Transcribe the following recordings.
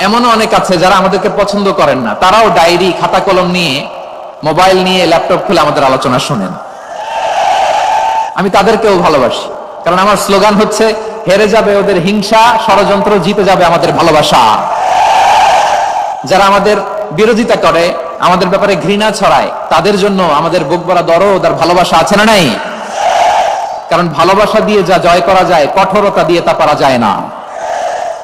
এমনও অনেক আছে যারা আমাদেরকে পছন্দ করেন না। তারাও ডায়েরি খাতা কলম নিয়ে, মোবাইল নিয়ে, ল্যাপটপ খুলে আমাদের আলোচনা শোনেন। আমি তাদেরকেও ভালোবাসি। কারণ আমার স্লোগান হচ্ছে, হেরে যাবে ওদের হিংসা, ষড়যন্ত্র জিতে যাবে আমাদের ভালোবাসা। যারা আমাদের বিরোধিতা করে, আমাদের ব্যাপারে ঘৃণা ছড়ায়, তাদের জন্য আমাদের বুক ভরা দরদ আর ভালোবাসা আছে না নাই? কারণ ভালোবাসা দিয়ে যা জয় করা যায়, কঠোরতা দিয়ে তা পারা যায় না।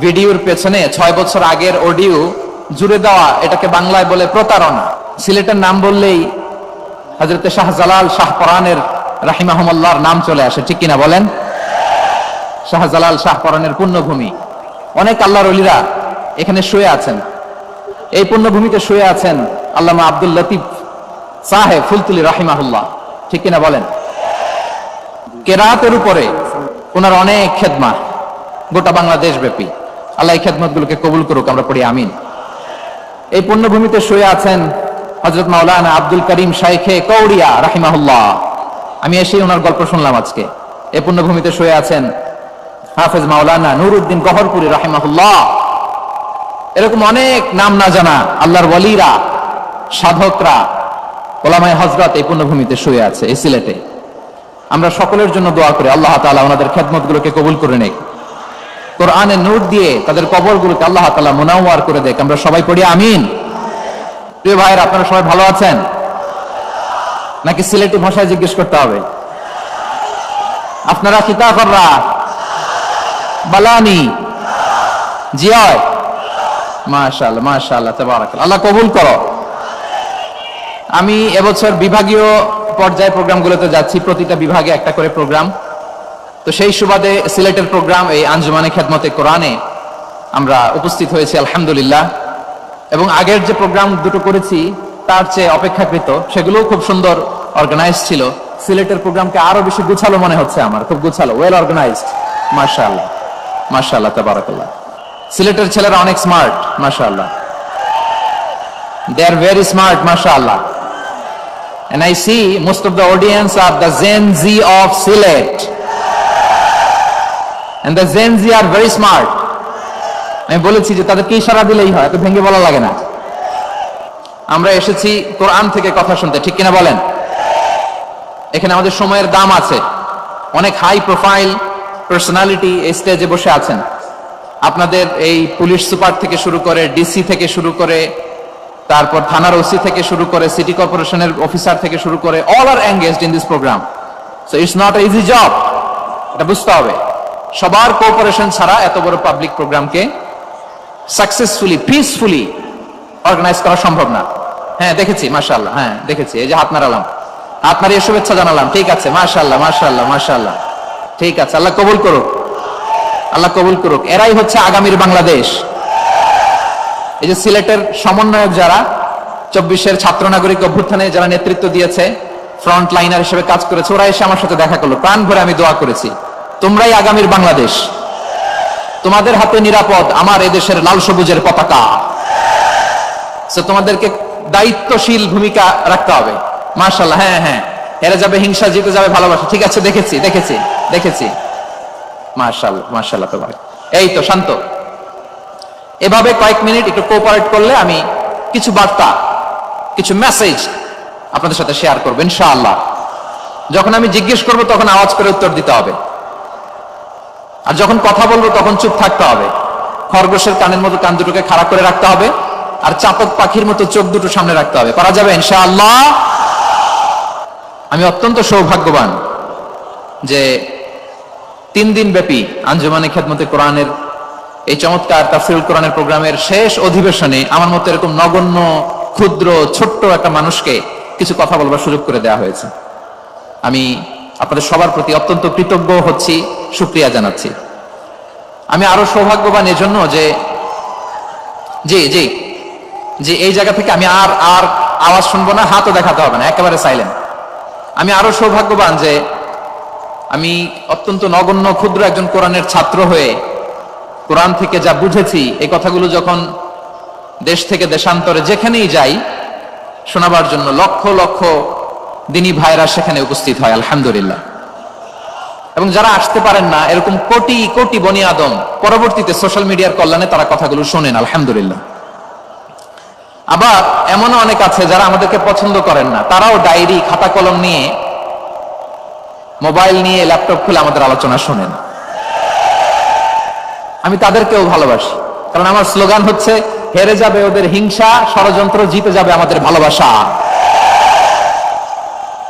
ভিডিওর পেছনে ছয় বছর আগের অডিও জুড়ে দেওয়া এটাকে বাংলায় বলে প্রতারণা। সিলেটের নাম বললেই হজরত শাহজালাল শাহ পরানের রাহিমাহমল্লার নাম চলে আসে। ঠিক কিনা বলেন? শাহজালাল শাহ পরানের পুণ্যভূমি। অনেক আল্লাহর অলিরা এখানে শুয়ে আছেন। এই পুণ্যভূমিতে শুয়ে আছেন আল্লামা আব্দুল লতিফ সাহেব ফুলতুলি রাহিমাহুল্লাহ। ঠিক কিনা বলেন? কেরাতের উপরে ওনার অনেক খেদমা গোটা বাংলাদেশ ব্যাপী আল্লাহ এই খেদমত গুলোকে কবুল করুক, আমরা পড়ি আমিন। এই পুণ্যভূমিতে শুয়ে আছেন হজরত মাওলানা আব্দুল করিম শাইখে কৌড়িয়া রাহিমাহুল্লাহ। আমি এসে ওনার গল্প শুনলাম আজকে। এই পুণ্যভূমিতে শুয়ে আছেন হাফেজ মাওলানা নুরুদ্দিন গহরপুরি রাহিমাহুল্লাহ। এরকম অনেক নাম না জানা আল্লাহর ওয়ালিরা, সাধকরা, ওলামায় হজরত এই পুণ্যভূমিতে শুয়ে আছে, এই সিলেটে। আমরা সকলের জন্য দোয়া করি, আল্লাহ তাআলা ওনাদের খেদমত গুলোকে কবুল করে নেই কোরআনের নোট দিয়ে তাদের কবর গুলোকে আল্লাহ তাআলা মুনাওয়ার করে দেখ। আমরা সবাই পড়ি আমিন। প্রিয় ভাইয়ের, আপনারা সবাই ভালো আছেন? নাকি সিলেটি ভাষায় জিজ্ঞেস করতে হবে? আপনারা কিতা কররা বালানি? জিয়ায়? মাশাআল্লাহ মাশাআল্লাহ, তাবারাকাল্লাহ। আল্লাহ কবুল করো। আমি এবছর বিভাগীয় পর্যায়ে প্রোগ্রামগুলোতে যাচ্ছি, প্রতিটা বিভাগে একটা করে প্রোগ্রাম। তো সেই সুবাদে সিলেটের প্রোগ্রাম এই আঞ্জুমানে খেদমতে কোরআনে আমরা উপস্থিত হয়েছি, আলহামদুলিল্লাহ। এবং আগের যে প্রোগ্রাম দুটো করেছি, তার চেয়ে অপেক্ষাকৃত, সেগুলোও খুব সুন্দর অর্গানাইজ ছিল। সিলেটের প্রোগ্রামকে আরও বেশি গুছালো মনে হচ্ছে আমার, খুব গুছালো ওয়েল অর্গানাইজড মার্শাল্লাহ মার্শাল্লাহ তাবারাকাল্লাহ। সিলেটের ছেলেরা অনেক স্মার্ট মার্শাল্লাহ দে আর ভেরি স্মার্ট মার্শাল্লাহ And I see most of the audience are the Gen Z of. And the Gen Z are very smart. আমি বলেছি যে তাদেরকে ইশারা দিলেই হয়, এত ভেঙে বলা লাগে না। আমরা এসেছি কোরআন থেকে কথা শুনতে, ঠিক কিনা বলেন? এখানে আমাদের সময়ের দাম আছে। অনেক হাই প্রোফাইল পার্সোনালিটি এই স্টেজে বসে আছেন। আপনাদের এই পুলিশ সুপার থেকে শুরু করে ডিসি থেকে শুরু করে, তারপর থানার ওসি থেকে শুরু করে সিটি কর্পোরেশনের অফিসার থেকে শুরু করে all are engaged in this program so it's not easy job এটা বুঝতে হবে। সবার কোঅপারেশন ছাড়া এত বড় পাবলিক প্রোগ্রামকে সাকসেসফুলি পিসফুলি অর্গানাইজ করা সম্ভব না। হ্যাঁ দেখেছি, মাশাআল্লাহ হ্যাঁ দেখেছি, এই যে হাত নাড়ালাম। হাত নাড়িয়ে শুভেচ্ছা জানালাম, ঠিক আছে, মাশাআল্লাহ মাশাআল্লাহ মাশাআল্লাহ, ঠিক আছে, আল্লাহ কবুল করুক, আল্লাহ কবুল করুক। এরাই হচ্ছে আগামীর বাংলাদেশ। এই যে সিলেটের সমন্বয়ক যারা, চব্বিশের ছাত্র নাগরিক অভ্যুত্থানে যারা নেতৃত্ব দিয়েছে ফ্রন্ট লাইনার হিসেবে কাজ করেছে, ওরা এসে আমার সাথে দেখা করল। প্রাণ ভরে আমি দোয়া করেছি। তোমরাই আগামীর বাংলাদেশ। তোমাদের হাতে নিরাপদ আমার এদেশের লাল সবুজের পতাকা। তোমাদেরকে দায়িত্বশীল ভূমিকা রাখতে হবে। মার্শাল্লাহ হ্যাঁ হ্যাঁ। হেরে যাবে, হিংসা, জিতে যাবে, ভালোবাসা। ঠিক আছে, দেখেছি দেখেছি দেখেছি। মার্শাল্লাহ মার্শাল্লাহ তোমার এই তো, শান্ত। এভাবে কয়েক মিনিট একটু কোঅপারেট করলে আমি কিছু বার্তা, কিছু মেসেজ আপনাদের সাথে শেয়ার করব, ইনশাআল্লাহ। যখন আমি জিজ্ঞেস করব, তখন আওয়াজ করে উত্তর দিতে হবে। আর যখন কথা বলব তখন চুপ থাকতে হবে। খরগোশের কানের মতো কান দুটোকে খাড়া করে রাখতে হবে আর চাতক পাখির মতো চোখ দুটো সামনে রাখতে হবে। পারা যাবে ইনশাআল্লাহ? আমি অত্যন্ত সৌভাগ্যবান যে তিন দিন ব্যাপী আঞ্জুমানে খেদমতে কোরআনের এই চমৎকার তাফসিরুল কোরআনের প্রোগ্রামের শেষ অধিবেশনে আমার মতো এরকম নগণ্য, ক্ষুদ্র, ছোট্ট একটা মানুষকে কিছু কথা বলবার সুযোগ করে দেওয়া হয়েছে। আমি আপনাদের সবার প্রতি অত্যন্ত কৃতজ্ঞ হচ্ছি সুক্রিয়া জানাচ্ছি। আমি আরও সৌভাগ্যবান এজন্য যে, জি জি যে এই জায়গা থেকে আমি আর আর আওয়াজ শুনব না, হাতও দেখাতে হবে না, একেবারে সাইলেন্ট আমি আরও সৌভাগ্যবান যে, আমি অত্যন্ত নগণ্য, ক্ষুদ্র একজন কোরআনের ছাত্র হয়ে কোরআন থেকে যা বুঝেছি, এই কথাগুলো যখন দেশ থেকে দেশান্তরে যেখানেই যাই, শোনাবার জন্য লক্ষ লক্ষ দিনী ভাইরা সেখানে উপস্থিত হয়, আলহামদুলিল্লাহ। এবং যারা আসতে পারেন না, এরকম কোটি কোটি বনি আদম, পরবর্তীতে সোশ্যাল মিডিয়ার কল্যাণে তারা কথাগুলো শোনেন, আলহামদুলিল্লাহ। আবার এমনও অনেক আছে যারা আমাদেরকে পছন্দ করেন না, তারাও ডায়েরি, খাতা কলম নিয়ে, মোবাইল নিয়ে ল্যাপটপ খুলে আমাদের আলোচনা শোনেন। আমি তাদেরকেও ভালোবাসি, কারণ আমার স্লোগান হচ্ছে, হেরে যাবে ওদের হিংসা, ষড়যন্ত্র জিতে যাবে আমাদের ভালোবাসা।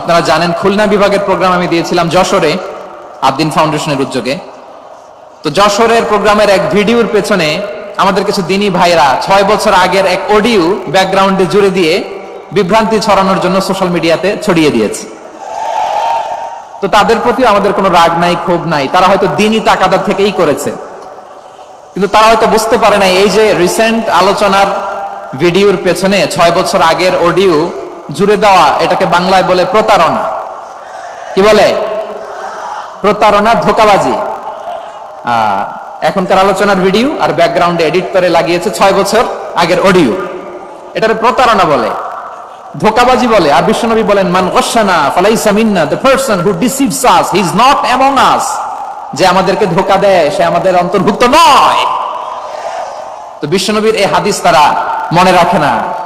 আপনারা জানেন খুলনা বিভাগের প্রোগ্রাম আমি দিয়েছিলাম যশোরে আদিন ফাউন্ডেশনের উদ্যোগে। তো যশোরের প্রোগ্রামের এক ভিডিওর পেছনে আমাদের কিছু দিনী ভাইরা ছয় বছর আগের এক অডিও ব্যাকগ্রাউন্ডে জুড়ে দিয়ে বিভ্রান্তি ছড়ানোর জন্য সোশ্যাল মিডিয়াতে ছড়িয়ে দিয়েছে। তো তাদের প্রতি আমাদের কোনো রাগ নাই, ক্ষোভ নাই। তারা হয়তো দিনই তাকাদার থেকেই করেছে। কিন্তু তারা হয়তো বুঝতে পারে না এই যে রিসেন্ট আলোচনার ভিডিওর পেছনে ছয় বছর আগের অডিও জুড়ে দেওয়া, এটাকে বাংলায় বলে প্রতারণা। কি বলে? প্রতারণা, ধোকাবাজি। এখনকার আলোচনার ভিডিও আর ব্যাকগ্রাউন্ডে এডিট করে লাগিয়েছে ছয় বছর আগের অডিও। এটার প্রতারণা বলে। ধোকাবাজি বলে। আর বিশ্বনবী বলেন, মান গসানা ফালাইসা মিন্না the person who deceives us he is not among us যে আমাদেরকে ধোকা দেয়, সে আমাদের অন্তর্ভুক্ত নয়। তো বিশ্বনবীর এই হাদিস তারা মনে রাখে না।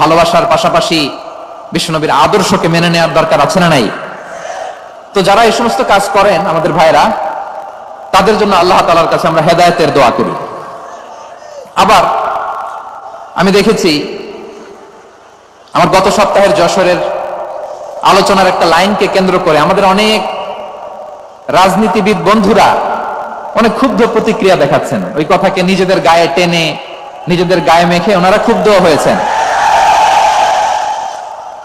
ভালোবাসার পাশাপাশি বিশ্বনবীর আদর্শকে মেনে নেওয়ার দরকার আছে না নাই? তো যারা এই সমস্ত কাজ করেন, আমাদের ভাইরা তাদের জন্য আল্লাহ তালার কাছে আমরা হেদায়তের দোয়া করি। আবার আমি দেখেছি, আমার গত সপ্তাহের যশোরের আলোচনার একটা লাইনকে কেন্দ্র করে আমাদের অনেক রাজনীতিবিদ বন্ধুরা অনেক ক্ষুব্ধ প্রতিক্রিয়া দেখাচ্ছেন। ওই কথাকে নিজেদের গায়ে টেনে, নিজেদের গায়ে মেখে ওনারা ক্ষুব্ধ হয়েছেন।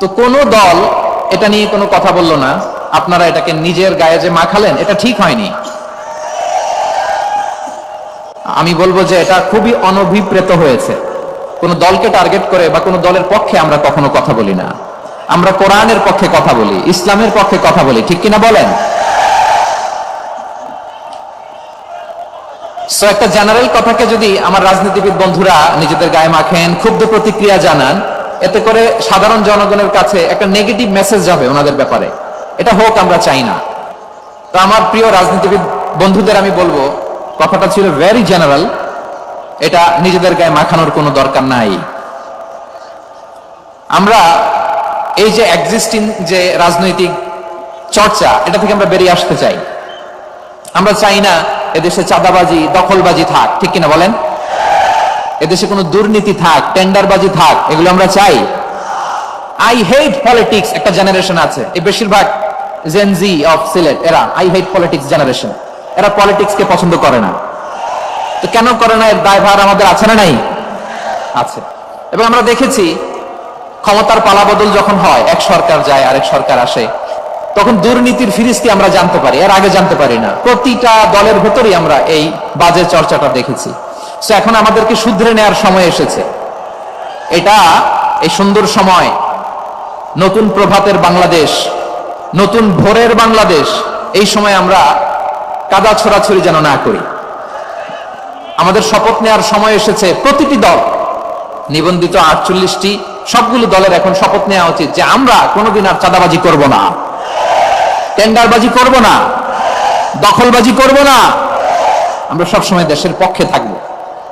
তো কোন দল এটা নিয়ে কোনো কথা বলল না। আপনারা এটাকে নিজের গায়ে যে মাখালেন, এটা ঠিক হয়নি। আমি বলব যে এটা খুবই অনভিপ্রেত হয়েছে। কোন দলকে টার্গেট করে বা কোন দলের পক্ষে আমরা কখনো কথা বলি না। আমরা কোরআনের পক্ষে কথা বলি, ইসলামের পক্ষে কথা বলি, ঠিক কিনা বলেন? একটা জেনারেল কথাকে যদি আমার রাজনীতিবিদ বন্ধুরা নিজেদের গায়ে মাখেন, ক্ষুব্ধ প্রতিক্রিয়া জানান এতে করে সাধারণ জনগণের কাছে একটা নেগেটিভ মেসেজ যাবে ওনাদের ব্যাপারে। এটা হোক, আমরা চাই না। তো আমার প্রিয় রাজনীতিবিদ বন্ধুদের আমি বলব, কথাটা ছিল ভেরি জেনারেল এটা নিজেদের গায়ে মাখানোর কোনো দরকার নাই। আমরা এই যে এক্সিস্টিং যে রাজনৈতিক চর্চা, এটা থেকে আমরা বেরিয়ে আসতে চাই। আমরা চাই না এদেশে চাঁদাবাজি, দখলবাজি থাক, ঠিক কিনা বলেন? এদেশে কোনো দুর্নীতি থাক, টেন্ডারবাজি থাক, এগুলো আমরা চাই। আই হেট পলিটিক্স একটা জেনারেশন আছে। এই বেশিরভাগ জেনজি অফ সিলেট এরা আই হেট পলিটিক্স জেনারেশন এরা পলিটিক্স কে পছন্দ করে না। তো কেন করে না? এর দায়ভার আমাদের আছে না নাই? আছে। এবং আমরা দেখেছি, ক্ষমতার পালাবদল যখন হয়, এক সরকার যায়, আরেক সরকার আসে, তখন দুর্নীতির ফিরিস্তি আমরা জানতে পারি, এর আগে জানতে পারি না। প্রতিটা দলের ভেতরেই আমরা এই বাজে চর্চাটা দেখেছি। তো এখন আমাদেরকে শুধরে নেওয়ার সময় এসেছে। এটা এই সুন্দর সময়, নতুন প্রভাতের বাংলাদেশ, নতুন ভোরের বাংলাদেশ, এই সময় আমরা কাদা ছোড়াছড়ি যেন না করি। আমাদের শপথ নেওয়ার সময় এসেছে প্রতিটি দল, নিবন্ধিত আটচল্লিশটি, সবগুলো দলের এখন শপথ নেওয়া উচিত যে আমরা কোনোদিন আর চাঁদাবাজি করব না। টেন্ডারবাজি করব না। দখলবাজি করব না। আমরা সবসময় দেশের পক্ষে থাকব।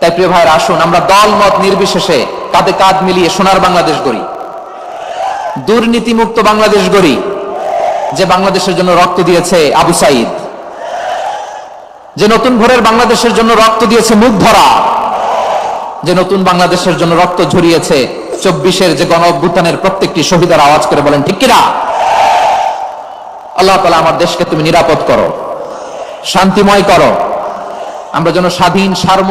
তাই প্রিয় ভাইয়ের, আসুন, আমরা দল মত নির্বিশেষে কাঁধে কাঁধ মিলিয়ে সোনার বাংলাদেশ গড়ি। দুর্নীতিমুক্ত বাংলাদেশ গড়ি, যে বাংলাদেশের জন্য রক্ত দিয়েছে আবু সাইদ। যে নতুন ভোরের বাংলাদেশের জন্য রক্ত দিয়েছে মুখ ধরা। যে নতুন বাংলাদেশের জন্য রক্ত ঝরিয়েছে চব্বিশের যে গণ অভ্যুত্থানের প্রত্যেকটি শহীদের আওয়াজ করে বলেন, ঠিক কিনা? আল্লাহ তালা আমার দেশকে তুমি নিরাপদ করো, শান্তিময় করো। আমরা যেন স্বাধীন সার্ম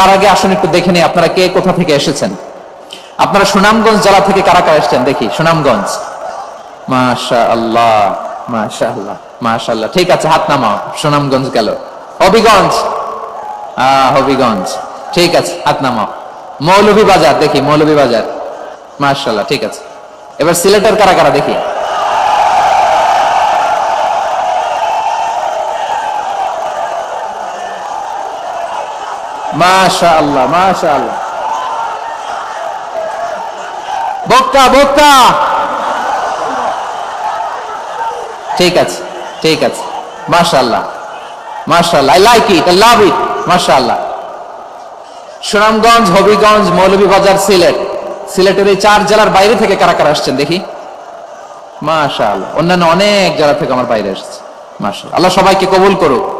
তার আগে আসুন একটু দেখে নিই আপনারা কে কোথা থেকে এসেছেন। আপনারা সুনামগঞ্জ জেলা থেকে কারা কারা এসেছেন? দেখি, সুনামগঞ্জ। মাশা আল্লাহ মাশা আল্লাহ মাশা আল্লাহ ঠিক আছে, হাত নামাও, সুনামগঞ্জ গেল। হবিগঞ্জ। আহ, হবিগঞ্জ। ঠিক আছে, হাত নামাও। মৌলভী বাজার দেখি মৌলভী বাজার মার্শাল্লাহ ঠিক আছে। এবার সিলেটের কারা কারা দেখি? বক্কা বক্কা ঠিক আছে ঠিক আছে। I like it I love it Sunamganj, Habiganj, Moulvibazar, Sylhet. সিলেটের এই চার জেলার বাইরে থেকে কারা কারা আসছেন দেখি? মাশাআল্লাহ। অন্যান্য অনেক জেলা থেকে আমার বাইরে এসেছে। মাশাআল্লাহ। আল্লাহ সবাইকে কবুল করুক।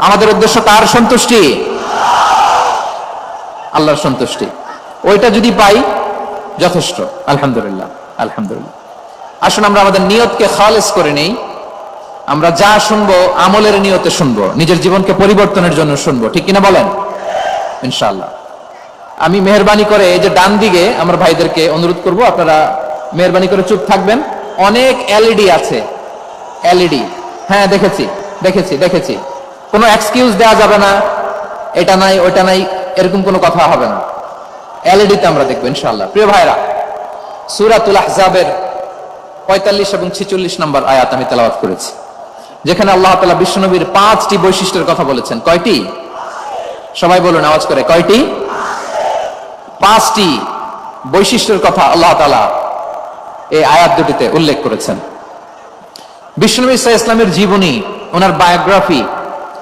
আমাদের উদ্দেশ্য কার সন্তুষ্টি। আল্লাহর সন্তুষ্টি। ওইটা যদি পাই, যথেষ্ট। আলহামদুলিল্লাহ আলহামদুলিল্লাহ। আসুন আমরা আমাদের নিয়তকে খালেস করে নেই। আমরা যা শুনব, আমলের নিয়তে শুনব, নিজের জীবনকে পরিবর্তনের জন্য শুনব। ঠিক কিনা বলেন? ইনশাআল্লাহ। আমি মেহরবানি করে এই যে ডান দিকে আমার ভাইদেরকে অনুরোধ করব, আপনারা মেহরবানি করে চুপ থাকবেন। অনেক এলইডি আছে। এলইডি। হ্যাঁ দেখেছি দেখেছি দেখেছি। কোনো এক্সকিউজ দেওয়া যাবে না, এটা নাই ওটা নাই, এরকম কোনো কথা হবে না। এলইডিতে আমরা দেখব ইনশাল্লাহ প্রিয় ভাইরা, সুরাতুল আহজাবের পঁয়তাল্লিশ এবং ছিচল্লিশ নম্বর আয়াত আমি তেলাওয়াত করেছি, যেখানে আল্লাহ তালা বিশ্বনবীর পাঁচটি বৈশিষ্ট্যের কথা বলেছেন। কয়টি? সবাই বলুন, আওয়াজ করে, কয়টি? পাঁচটি বৈশিষ্ট্যের কথা আল্লাহ তালা এই আয়াত দুটিতে উল্লেখ করেছেন। ইসা ইসলামের জীবনী, ওনার বায়োগ্রাফি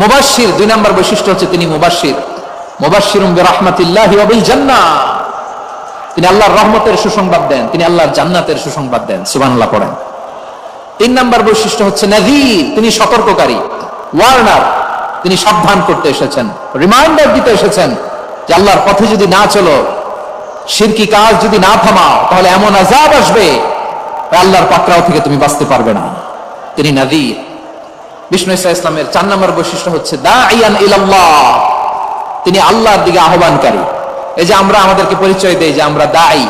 মুবাশির দুই নম্বর বৈশিষ্ট্য হচ্ছে তিনি মুবাশির মুবাশির রাহমাতিল্লাহি ওয়া বিল জান্নাহ তিনি আল্লাহর রহমতের সুসংবাদ দেন, তিনি আল্লাহর জান্নাতের সুসংবাদ দেন, সুবহানাল্লাহ পড়েন। তিন নম্বর বৈশিষ্ট্য হচ্ছে নাযীর তিনি সতর্ককারী, ওয়ার্নার, তিনি সাবধান করতে এসেছেন, রিমাইন্ডার দিতে এসেছেন যে আল্লাহর পথে যদি না চলো শিরকি কাজ যদি না থামাও, তাহলে এমন আজাব আসবে আল্লাহর পাকড়াও থেকে তুমি বাঁচতে পারবে না। তিনি নাদির বিষ্ণু ইসা ইসলামের চার নম্বর বৈশিষ্ট্য হচ্ছে দা ইয়ান ইলাল্লাহ। তিনি আল্লাহর দিকে আহ্বানকারী। এই যে আমরা আমাদেরকে পরিচয় দেই যে আমরা দায়ী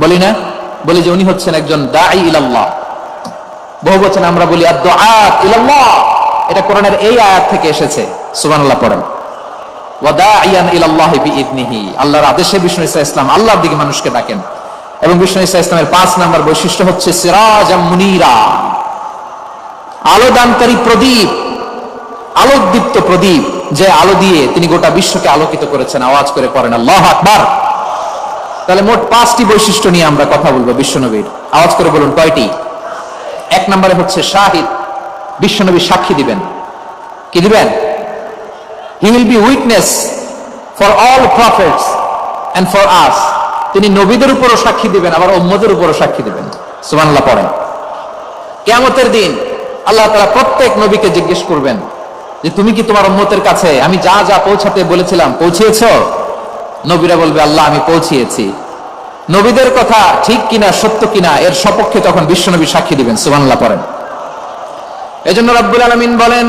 বলি না? বলি যে উনি হচ্ছেন একজন দায়ী ইলাল্লাহ। বহু বচন আমরা বলি আদ ইলাল্লাহ। এটা কোরআনের এই আয়াত থেকে এসেছে। সুবহানাল্লাহ, পড়েন। ওয়াদাইয়ান আদেশে বিষ্ণু ইসা ইসলাম আল্লাহর দিকে মানুষকে ডাকেন। এবং বিষ্ণু ইসা ইসলামের পাঁচ নাম্বার বৈশিষ্ট্য হচ্ছে, সিরাজাম মুনীরা। আলোদানকারী প্রদীপ, আলোকদীপ্ত প্রদীপ, যে আলো দিয়ে তিনি গোটা বিশ্বকে আলোকিত করেছেন, আওয়াজ করে পড়েন। আল্লাহ আকবার। তাহলে মোট পাঁচটি বৈশিষ্ট্য নিয়ে আমরা কথা বলব বিশ্বনবীর। আওয়াজ করে বলুন কয়টি? এক নম্বরে হচ্ছে শাহিদ। বিশ্বনবী সাক্ষী দিবেন। কি দিবেন? He will be witness for all prophets and for us তিনি নবীদের উপরও সাক্ষী দিবেন, আবার উম্মদের উপরও সাক্ষী দিবেন। সুবহানাল্লাহ পড়েন। কেয়ামতের দিন আল্লাহ তারা প্রত্যেক নবীকে জিজ্ঞেস করবেন যে তুমি কি তোমার উম্মতের কাছে, আমি যা যা পৌঁছাতে বলেছিলাম পৌঁছিয়েছো? নবীরা বলবে, আল্লাহ, আমি পৌঁছিয়েছি। নবীদের কথা ঠিক কিনা, সত্য কিনা, এর সপক্ষে তখন বিশ্বনবী সাক্ষী দিবেন, সুবহানাল্লাহ পড়েন। এজন্য রব্বুল আলামিন বলেন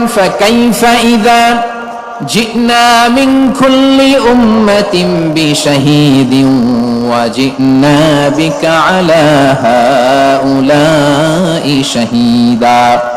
জিনা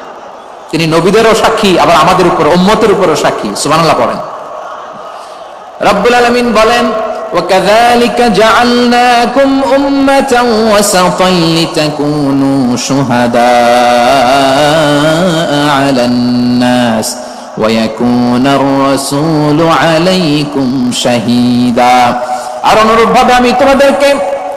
তিনি নবীদেরও সাক্ষী আবার আমাদের উপর উম্মতের উপরও সাক্ষী সুবহানাল্লাহ পড়েন রব্বুল আলামিন বলেন وكذلك جعلناكم أمة وسطا لتكونوا شهداء على الناس ويكون الرسول عليكم شهيدا আর অনুরূপভাবে আমি তোমাদেরকে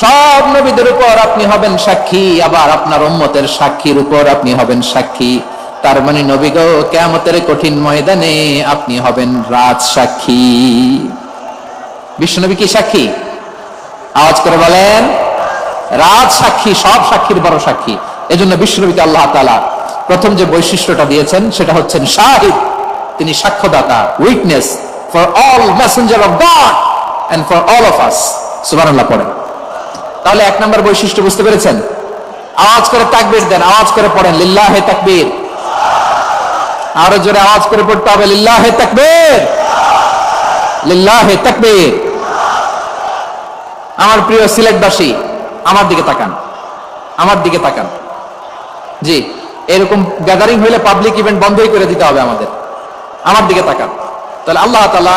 সব নবীদের উপর আপনি হবেন সাক্ষী, আবার আপনার উম্মতের সাক্ষীর উপর আপনি হবেন সাক্ষী। তার মানে নবী গো কেমতের কঠিন ময়দানে আপনি হবেন রাজ সাক্ষী। বিশ্বনবী কি সাক্ষী? আওয়াজ করে বলেন, রাজ সাক্ষী, সব সাক্ষীর বড় সাক্ষী। এই এজন্য বিশ্বনবীকে আল্লাহ তালা প্রথম যে বৈশিষ্ট্যটা দিয়েছেন, সেটা হচ্ছেন শাহিদ। তিনি সাক্ষ্যদাতা, witness for all messenger of God and for all of us. সুবহানাল্লাহ, পড়েন। তাহলে এক নম্বর বৈশিষ্ট্য বুঝতে পেরেছেন? আওয়াজ করে তাকবীর দেন, আওয়াজ করে পড়েন, লিল্লাহে তাকবীর। আরও জোরে আওয়াজ করে পড়তে হবে, লিল্লাহে তাকবীর। লিল্লাহে তাকবীর। আমার প্রিয় সিলেটবাসী, আমার দিকে তাকান, আমার দিকে তাকান। জি, এরকম গ্যাদারিং হইলে পাবলিক ইভেন্ট বন্ধই করে দিতে হবে আমাদের। আমার দিকে তাকান। তাহলে আল্লাহ তাআলা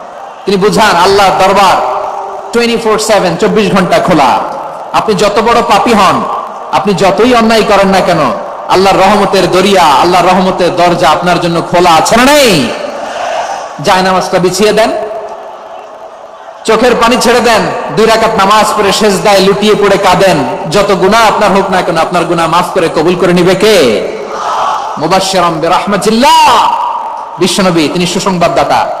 তিনি বুঝান, আল্লাহর দরবার টোয়েন্টি ফোর সেভেন চব্বিশ ঘণ্টা খোলা। আপনি যত বড় পাপী হন, আপনি যতই অন্যায় করেন না কেন, আল্লাহর রহমতের দরিয়া, আল্লাহর রহমতের দরজা আপনার জন্য খোলা আছে না নেই? জায়নামাজটা বিছিয়ে দেন, চোখের পানি ছেড়ে দেন, দুই রাকাত নামাজ পড়ে শেষ দায় লুটিয়ে পড়ে কাঁদেন। যত গুণা আপনার হোক না কেন, আপনার গুণা মাফ করে কবুল করে নিবে কে? মুবাশশিরাম বিরহমাতিল্লাহ। বিশ্বনবী, তিনি সুসংবাদদাতা।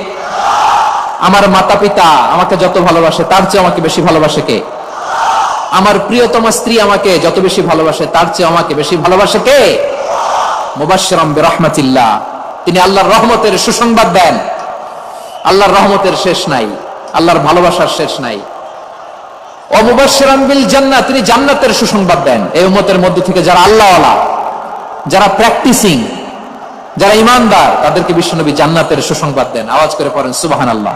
আমার মাতা পিতা আমাকে যত ভালোবাসে, তার চেয়ে আমাকে বেশি ভালোবাসে কে? আমার প্রিয়তম স্ত্রী আমাকে যত বেশি ভালোবাসে, তার চেয়ে আমাকে বেশি ভালোবাসে কে? মুবাশশিরাম বিরহমাতিল্লাহ। তিনি আল্লাহর রহমতের সুসংবাদ দেন। আল্লাহর রহমতের শেষ নাই, আল্লাহর ভালোবাসার শেষ নাই। অমুবাশিরাম বিল জান্নাত তিনি জান্নাতের সুসংবাদ দেন। এই উম্মতের মধ্যে থেকে যারা আল্লাহওয়ালা, যারা প্র্যাকটিসিং যারা ইমানদার তাদেরকে বিশ্বনবী জান্নাতের সুসংবাদ দেন। আওয়াজ করে পড়েন সুবাহান আল্লাহ